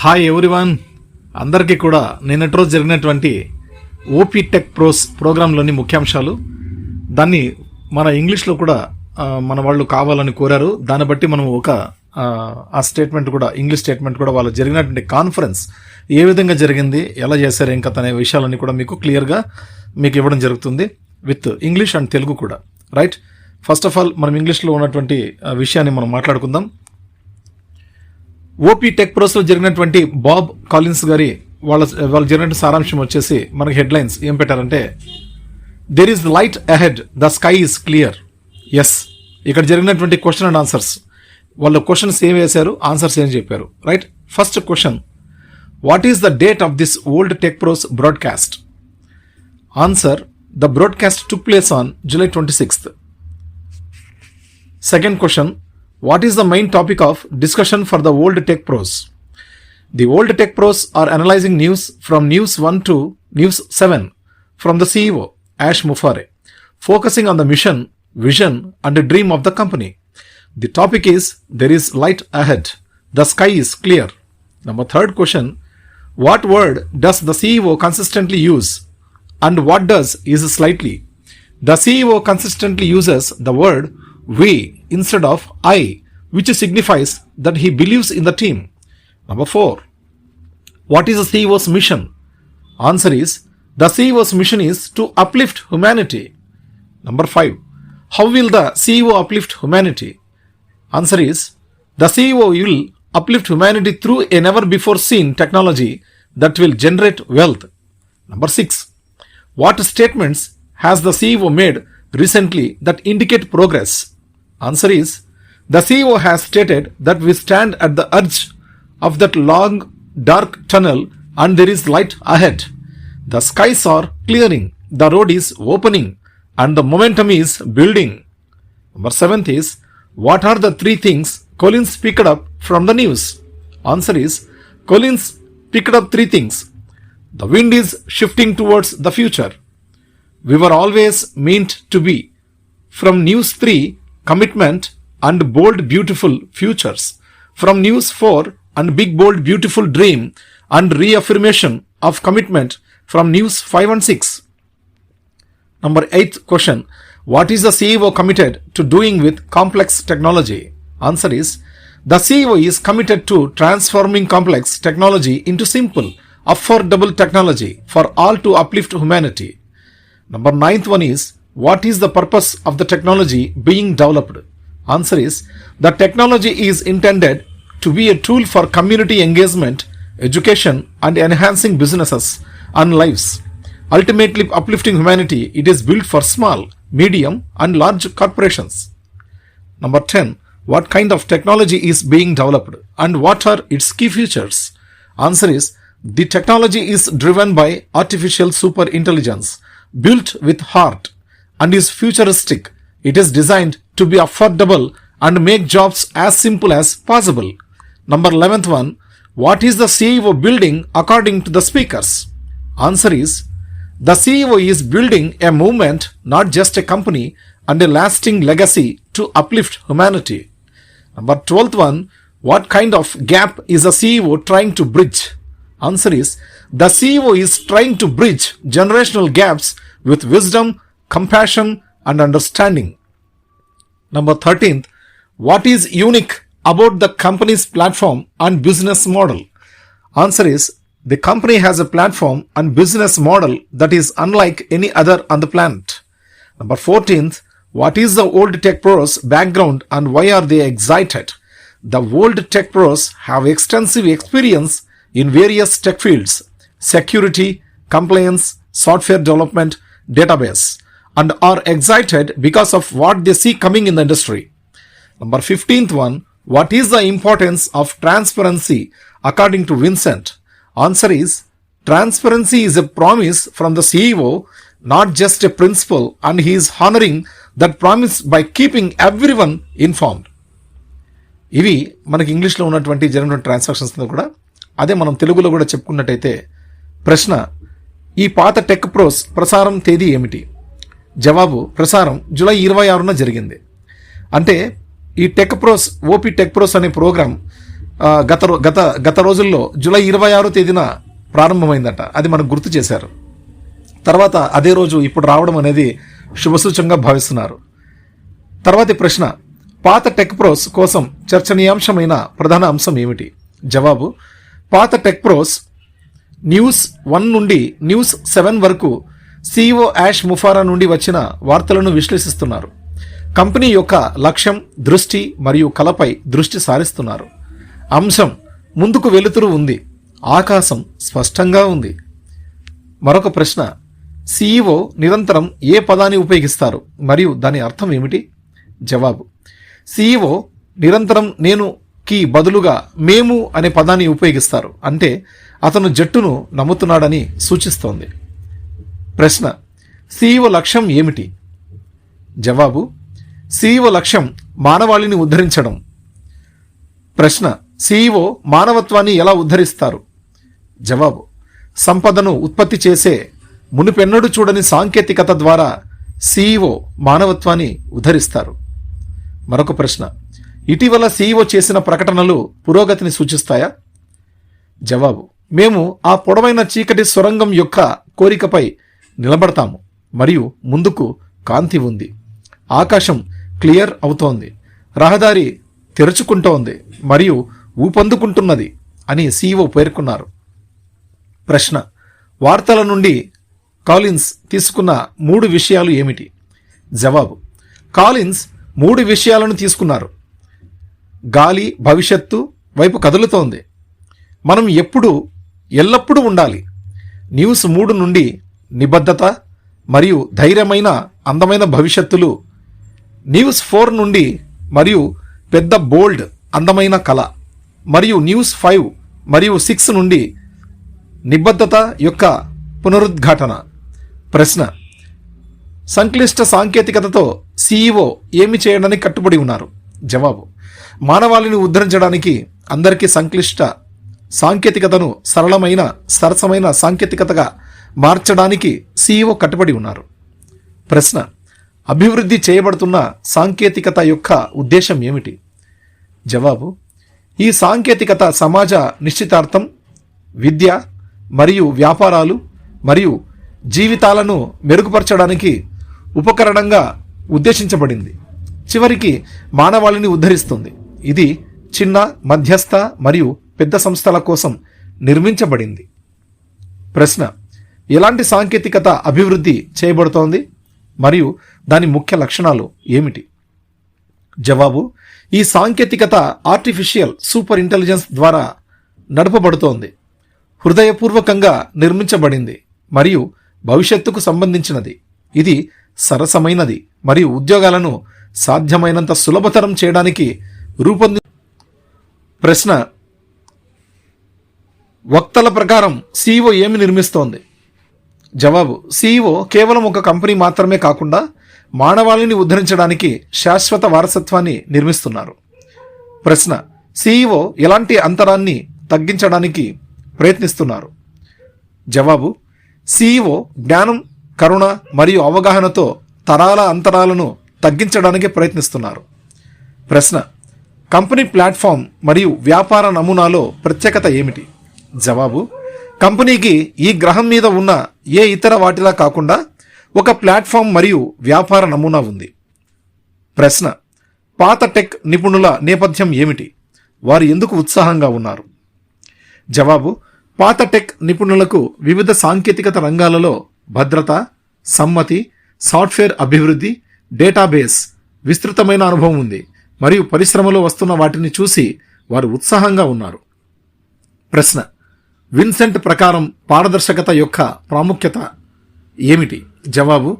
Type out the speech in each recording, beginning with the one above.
Hi everyone అందరికీ కూడా నిన్నటి రోజు జరిగినటువంటి ఓపీ టెక్ ప్రోస్ ప్రోగ్రాంలోని ముఖ్యాంశాలు. దాన్ని మన ఇంగ్లీష్లో కూడా మన వాళ్ళు కావాలని కోరారు. దాన్ని బట్టి మనం ఒక ఆ, స్టేట్మెంట్ కూడా ఇంగ్లీష్ స్టేట్మెంట్ కూడా వాళ్ళు జరిగినటువంటి కాన్ఫరెన్స్ ఏ విధంగా జరిగింది ఎలా చేశారు ఏం కథ అనే విషయాలన్నీ కూడా మీకు క్లియర్గా మీకు ఇవ్వడం జరుగుతుంది విత్ ఇంగ్లీష్ అండ్ తెలుగు కూడా. రైట్ ఫస్ట్ ఆఫ్ ఆల్ మనం ఇంగ్లీష్లో ఉన్నటువంటి విషయాన్ని మనం మాట్లాడుకుందాం. ఓపీ టెక్ ప్రోస్లో జరిగినటువంటి బాబ్ కాలిన్స్ గారి వాళ్ళ వాళ్ళు జరిగిన సారాంశం వచ్చేసి మనకి హెడ్లైన్స్ ఏం పెట్టారంటే there is light ahead the sky is clear yes ఇక్కడ జరిగినటువంటి క్వశ్చన్ అండ్ ఆన్సర్స్ వాళ్ళు క్వశ్చన్స్ ఏం వేశారు? ఆన్సర్స్ ఏం చెప్పారు? Right first question what is the date of this old Tech Pros broadcast answer the broadcast took place on July twenty sixth second question What is the main topic of discussion for the old tech pros? The old tech pros are analyzing news from News 1 to News 7 from the CEO, Ash Mufare, focusing on the mission, vision, and dream of the company. The topic is There is light ahead. The sky is clear. Number third question What word does the CEO consistently use? And what does is slightly? The CEO consistently uses the word we instead of I, which signifies that he believes in the team. Number four, what is the CEO's mission? Answer is the CEO's mission is to uplift humanity. Number five, how will the CEO uplift humanity? Answer is the CEO will uplift humanity through a never before seen technology that will generate wealth. Number six, what statements has the CEO made recently that indicate progress? Answer is the CEO has stated that we stand at the edge of that long dark tunnel and there is light ahead. The skies are clearing, the road is opening, and the momentum is building. Number seventh is what are the three things Collins picked up from the news? Answer is Collins picked up three things. The wind is shifting towards the future. We were always meant to be. From News 3, commitment and bold, beautiful futures. From News 4, and big, bold, beautiful dream and reaffirmation of commitment from News 5 and 6. Number eighth question What is the CEO committed to doing with complex technology? Answer is The CEO is committed to transforming complex technology into simple, affordable technology for all to uplift humanity. Number ninth one is What is the purpose of the technology being developed? Answer is The technology is intended to be a tool for community engagement, education, and enhancing businesses and lives. Ultimately uplifting humanity, it is built for small, medium, and large corporations. Number 10. What kind of technology is being developed and what are its key features? Answer is the technology is driven by artificial super intelligence built with heart and is futuristic. It is designed to be affordable and make jobs as simple as possible. Number 11th one. What is the CEO building according to the speakers? Answer is the CEO is building a movement, not just a company, and a lasting legacy to uplift humanity. Number 12th one, what kind of gap is the CEO trying to bridge? Answer is the CEO is trying to bridge generational gaps with wisdom, compassion, and understanding. Number 13th, what is unique about the company's platform and business model? Answer is the company has a platform and business model that is unlike any other on the planet. Number 14th, what is the old tech pros background and why are they excited? The old tech pros have extensive experience in various tech fields security, compliance, software development, database, and are excited because of what they see coming in the industry. Number 15th one, what is the importance of transparency according to Vincent? Answer is transparency is a promise from the CEO, not just a principle, and he is honoring that promise by keeping everyone informed. ఇవి మనకి ఇంగ్లీష్లో ఉన్నటువంటి జరిగిన transactions కూడా అదే మనం తెలుగులో కూడా చెప్పుకున్నట్టయితే ప్రశ్న ఈ పాత టెక్ ప్రోస్ ప్రసారం తేదీ ఏమిటి? జవాబు ప్రసారం జూలై ఇరవై ఆరున జరిగింది. అంటే ఈ Tech Pros OP Tech Pros అనే ప్రోగ్రాం గత గత గత రోజుల్లో జూలై ఇరవై ఆరో తేదీన ప్రారంభమైందట. అది మనకు గుర్తు చేశారు. తర్వాత అదే రోజు ఇప్పుడు రావడం అనేది శుభసూచంగా భావిస్తున్నారు. తర్వాతి ప్రశ్న పాత టెక్ ప్రోస్ కోసం చర్చనీయాంశమైన ప్రధాన అంశం ఏమిటి? జవాబు పాత టెక్ ప్రోస్ న్యూస్ వన్ నుండి న్యూస్ సెవెన్ వరకు సిఇఓ యాష్ ముఫారా నుండి వచ్చిన వార్తలను విశ్లేషిస్తున్నారు. కంపెనీ యొక్క లక్ష్యం దృష్టి మరియు కలపై దృష్టి సారిస్తున్నారు. అంశం ముందుకు వెలుతురు ఉంది. ఆకాశం స్పష్టంగా ఉంది. మరొక ప్రశ్న సిఇఓ నిరంతరం ఏ పదాన్ని ఉపయోగిస్తారు? మరియు దాని అర్థం ఏమిటి? జవాబు సిఇఓ నిరంతరం నేను కి బదులుగా మేము అనే పదాన్ని ఉపయోగిస్తారు. అంటే అతను జట్టును నమ్ముతున్నాడని సూచిస్తోంది. ప్రశ్న సీఈఓ లక్ష్యం ఏమిటి? జవాబు సీఈఓ లక్ష్యం మానవాళిని ఉద్ధరించడం. ప్రశ్న సీఈఓ మానవత్వాన్ని ఎలా ఉద్ధరిస్తారు? జవాబు సంపదను ఉత్పత్తి చేసే మునుపెన్నడూ చూడని సాంకేతికత ద్వారా సీఈఓ మానవత్వాన్ని ఉద్ధరిస్తారు. మరొక ప్రశ్న ఇటీవల సీఈఓ చేసిన ప్రకటనలు పురోగతిని సూచిస్తాయా? జవాబు మేము ఆ పొడవైన చీకటి సొరంగం యొక్క కోరికపై నిలబడతాము మరియు ముందుకు కాంతి ఉంది. ఆకాశం క్లియర్ అవుతోంది. రహదారి తెరుచుకుంటోంది మరియు ఊపందుకుంటున్నది అని సీఈఓ పేర్కొన్నారు. ప్రశ్న వార్తల నుండి కాలిన్స్ తీసుకున్న మూడు విషయాలు ఏమిటి? జవాబు కాలిన్స్ మూడు విషయాలను తీసుకున్నారు. గాలి భవిష్యత్తు వైపు కదులుతోంది. మనం ఎప్పుడు ఎల్లప్పుడూ ఉండాలి. న్యూస్ మూడు నుండి నిబద్ధత మరియు ధైర్యమైన అందమైన భవిష్యత్తులు. న్యూస్ ఫోర్ నుండి మరియు పెద్ద బోల్డ్ అందమైన కళ. మరియు న్యూస్ ఫైవ్ మరియు సిక్స్ నుండి నిబద్ధత యొక్క పునరుద్ఘాటన. ప్రశ్న. సంక్లిష్ట సాంకేతికతతో సీఈఓ ఏమి చేయడానికి కట్టుబడి ఉన్నారు? జవాబు. మానవాళిని ఉద్ధరించడానికి అందరికీ సంక్లిష్ట సాంకేతికతను సరళమైన సరసమైన సాంకేతికతగా మార్చడానికి సీఈఓ కట్టుబడి ఉన్నారు. ప్రశ్న అభివృద్ధి చేయబడుతున్న సాంకేతికత యొక్క ఉద్దేశం ఏమిటి? జవాబు ఈ సాంకేతికత సమాజ నిశ్చితార్థం విద్య మరియు వ్యాపారాలు మరియు జీవితాలను మెరుగుపరచడానికి ఉపకరణంగా ఉద్దేశించబడింది. చివరికి మానవాళిని ఉద్ధరిస్తుంది. ఇది చిన్న మధ్యస్థ మరియు పెద్ద సంస్థల కోసం నిర్మించబడింది. ప్రశ్న ఎలాంటి సాంకేతికత అభివృద్ధి చేయబడుతోంది? మరియు దాని ముఖ్య లక్షణాలు ఏమిటి? జవాబు ఈ సాంకేతికత ఆర్టిఫిషియల్ సూపర్ ఇంటెలిజెన్స్ ద్వారా నడపబడుతోంది. హృదయపూర్వకంగా నిర్మించబడింది మరియు భవిష్యత్తుకు సంబంధించినది. ఇది సరసమైనది మరియు ఉద్యోగాలను సాధ్యమైనంత సులభతరం చేయడానికి రూపొంది ప్రశ్న. వక్తల ప్రకారం సీఈఓ ఏమి నిర్మిస్తోంది? జవాబు. సీఈఓ కేవలం ఒక కంపెనీ మాత్రమే కాకుండా మానవాళిని ఉద్ధరించడానికి శాశ్వత వారసత్వాన్ని నిర్మిస్తున్నారు. ప్రశ్న. సీఈఓ ఎలాంటి అంతరాన్ని తగ్గించడానికి ప్రయత్నిస్తున్నారు? జవాబు. సీఈఓ జ్ఞానం కరుణ మరియు అవగాహనతో తరాల అంతరాలను తగ్గించడానికి ప్రయత్నిస్తున్నారు. ప్రశ్న. కంపెనీ ప్లాట్ఫామ్ మరియు వ్యాపార నమూనాలో ప్రత్యేకత ఏమిటి? జవాబు కంపెనీకి ఈ గ్రహం మీద ఉన్న ఏ ఇతర వాటిలా కాకుండా ఒక ప్లాట్ఫామ్ మరియు వ్యాపార నమూనా ఉంది. ప్రశ్న పాత టెక్ నిపుణుల నేపథ్యం ఏమిటి? వారు ఎందుకు ఉత్సాహంగా ఉన్నారు? జవాబు పాత టెక్ నిపుణులకు వివిధ సాంకేతికత రంగాలలో భద్రత సమ్మతి సాఫ్ట్వేర్ అభివృద్ధి డేటాబేస్ విస్తృతమైన అనుభవం ఉంది. మరియు పరిశ్రమలో వస్తున్న వాటిని చూసి వారు ఉత్సాహంగా ఉన్నారు. ప్రశ్న. విన్సెంట్ ప్రకారం పారదర్శకత యొక్క ప్రాముఖ్యత ఏమిటి? జవాబు.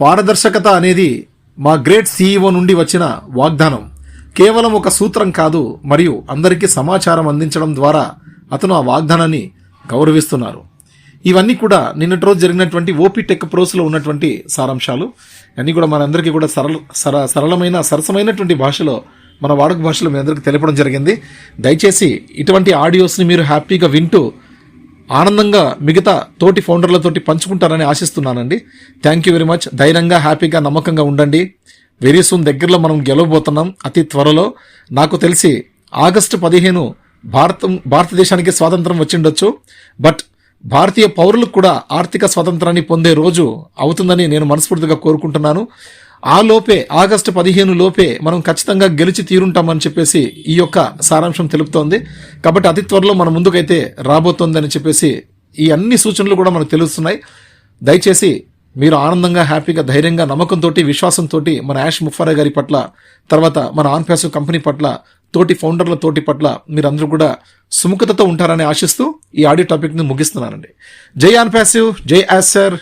పారదర్శకత అనేది మా గ్రేట్ సీఈఓ నుండి వచ్చిన వాగ్దానం. కేవలం ఒక సూత్రం కాదు మరియు అందరికీ సమాచారం అందించడం ద్వారా అతను ఆ వాగ్దానాన్ని గౌరవిస్తున్నారు. ఇవన్నీ కూడా నిన్నటి రోజు జరిగినటువంటి ఓపీ టెక్ ప్రోస్లో ఉన్నటువంటి సారాంశాలు. అన్నీ కూడా మనందరికీ కూడా సరళ సర సరళమైన సరసమైనటువంటి భాషలో మన వాడుక భాషలో మీ అందరికీ తెలపడం జరిగింది. దయచేసి ఇటువంటి ఆడియోస్ని మీరు హ్యాపీగా వింటూ ఆనందంగా మిగతా తోటి ఫౌండర్లతోటి పంచుకుంటారని ఆశిస్తున్నానండి. థ్యాంక్ యూ వెరీ మచ్ ధైర్యంగా హ్యాపీగా నమ్మకంగా ఉండండి. వెరీ సూన్ దగ్గరలో మనం గెలవబోతున్నాం అతి త్వరలో. నాకు తెలిసి ఆగస్టు పదిహేను భారతం భారతదేశానికి స్వాతంత్రం వచ్చిండొచ్చు. బట్ భారతీయ పౌరులకు కూడా ఆర్థిక స్వాతంత్రాన్ని పొందే రోజు అవుతుందని నేను మనస్ఫూర్తిగా కోరుకుంటున్నాను. ఆ లోపే ఆగస్టు పదిహేను లోపే మనం ఖచ్చితంగా గెలిచి తీరుంటామని చెప్పేసి ఈ యొక్క సారాంశం తెలుపుతోంది. కాబట్టి అతి త్వరలో మన ముందుకైతే రాబోతోందని చెప్పేసి ఈ అన్ని సూచనలు కూడా మనకు తెలుస్తున్నాయి. దయచేసి మీరు ఆనందంగా హ్యాపీగా ధైర్యంగా నమ్మకంతో విశ్వాసంతో మన యాష్ ముఫారా గారి పట్ల తర్వాత మన ఆన్పాసివ్ కంపెనీ పట్ల తోటి ఫౌండర్ల తోటి పట్ల మీరందరూ కూడా సుముఖతతో ఉంటారని ఆశిస్తూ ఈ ఆడియో టాపిక్ని ముగిస్తున్నానండి. జై ఆన్పాసివ్ జై యాస్ సార్.